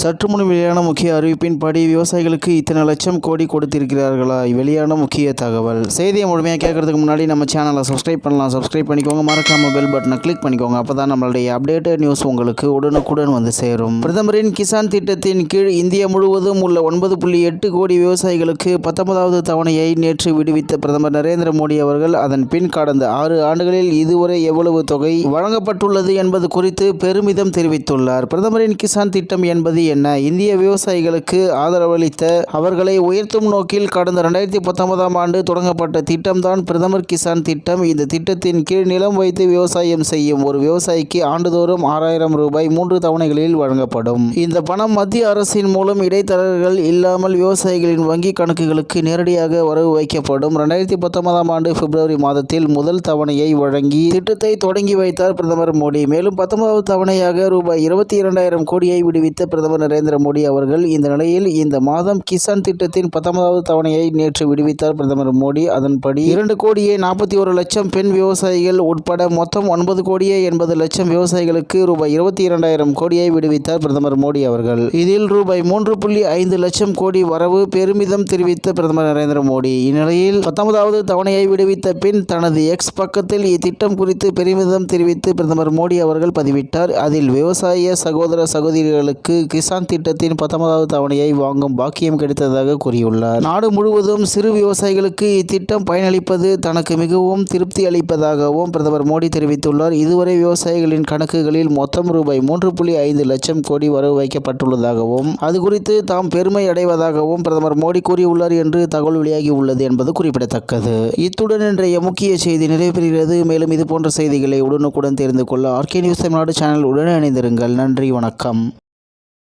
சற்று முன் வெளியான முக்கிய அறிவிப்பின்படி விவசாயிகளுக்கு இத்தனை லட்சம் கோடி கொடுத்திருக்கிறார்களா? வெளியான முக்கிய தகவல். செய்தியை முழுமையாக கேட்கறதுக்கு முன்னாடி நம்ம சேனலை சப்ஸ்கிரைப் பண்ணலாம். சப்ஸ்கிரைப் பண்ணிக்கோங்க. மறக்காம பெல் பட்டனை கிளிக் பண்ணிக்கோங்க. அப்போ தான் நம்மளுடைய அப்டேட்டட் நியூஸ் உங்களுக்கு உடனுக்குடன் வந்து சேரும். பிரதமரின் கிசான் திட்டத்தின் கீழ் இந்தியா முழுவதும் உள்ள ஒன்பது புள்ளி எட்டு கோடி விவசாயிகளுக்கு பத்தொன்பதாவது தவணையை நேற்று விடுவித்த பிரதமர் நரேந்திர மோடி அவர்கள் அதன் பின் கடந்த ஆறு ஆண்டுகளில் இதுவரை எவ்வளவு தொகை வழங்கப்பட்டுள்ளது என்பது குறித்து பெருமிதம் தெரிவித்துள்ளார். பிரதமரின் கிசான் திட்டம் என்பது என்ன? இந்திய விவசாயிகளுக்கு ஆதரவளித்த அவர்களை உயர்த்தும் நோக்கில் கடந்த இரண்டாயிரத்தி பத்தொன்பதாம் ஆண்டு தொடங்கப்பட்ட திட்டம்தான் பிரதமர் கிசான் திட்டம். இந்த திட்டத்தின் கீழ் நிலம் வைத்து விவசாயம் செய்யும் ஒரு விவசாயிக்கு ஆண்டுதோறும் ஆறாயிரம் ரூபாய் மூன்று தவணைகளில் வழங்கப்படும். இந்த பணம் மத்திய அரசின் மூலம் இடைத்தரகர்கள் இல்லாமல் விவசாயிகளின் வங்கி கணக்குகளுக்கு நேரடியாக வரவு வைக்கப்படும். ரெண்டாயிரத்தி பத்தொன்பதாம் ஆண்டு பிப்ரவரி மாதத்தில் முதல் தவணையை வழங்கி திட்டத்தை தொடங்கி வைத்தார் பிரதமர் மோடி. மேலும் பத்தொன்பதாவது தவணையாக ரூபாய் இருபத்தி இரண்டாயிரம் கோடியை விடுவித்த பிரதமர் நரேந்திர மோடி அவர்கள் இந்த நிலையில் இந்த மாதம் கிசான் திட்டத்தின் பத்தொன்பதாவது தவணையை நேற்று விடுவித்தார் பிரதமர் மோடி. அதன்படி இரண்டு கோடியே நாற்பத்தி ஒரு லட்சம் பெண் விவசாயிகள் உட்பட மொத்தம் ஒன்பது கோடியே எண்பது லட்சம் விவசாயிகளுக்கு ரூபாய் இருபத்தி இரண்டாயிரம் கோடியை விடுவித்தார் பிரதமர் மோடி அவர்கள். இதில் ரூபாய் மூன்று புள்ளி ஐந்து லட்சம் கோடி வரவு பெருமிதம் தெரிவித்த பிரதமர் நரேந்திர மோடி. இந்நிலையில் பத்தொன்பதாவது தவணையை விடுவித்த பின் தனது எக்ஸ் பக்கத்தில் இத்திட்டம் குறித்து பெருமிதம் தெரிவித்து பிரதமர் மோடி அவர்கள் பதிவிட்டார். அதில் விவசாய சகோதர சகோதரிகளுக்கு கிசான் திட்டத்தின் பத்தொன்பதாவது தவணையை வாங்கும் பாக்கியம் கிடைத்ததாக கூறியுள்ளார். நாடு முழுவதும் சிறு விவசாயிகளுக்கு இத்திட்டம் பயனளிப்பது தனக்கு மிகவும் திருப்தி அளிப்பதாகவும் பிரதமர் மோடி தெரிவித்துள்ளார். இதுவரை விவசாயிகளின் கணக்குகளில் மொத்தம் ரூபாய் மூன்று புள்ளி ஐந்து லட்சம் கோடி வரவு வைக்கப்பட்டுள்ளதாகவும் அது குறித்து தாம் பெருமை அடைவதாகவும் பிரதமர் மோடி கூறியுள்ளார் என்று தகவல் வெளியாகி உள்ளது என்பது குறிப்பிடத்தக்கது. இத்துடன் இன்றைய முக்கிய செய்தி நிறைவேறுகிறது மேலும் இது போன்ற செய்திகளை உடனுக்குடன் தெரிந்து கொள்ள ஆர்கே நியூஸ் தமிழ்நாடு சேனல் உடனே இணைந்திருங்கள். நன்றி வணக்கம்.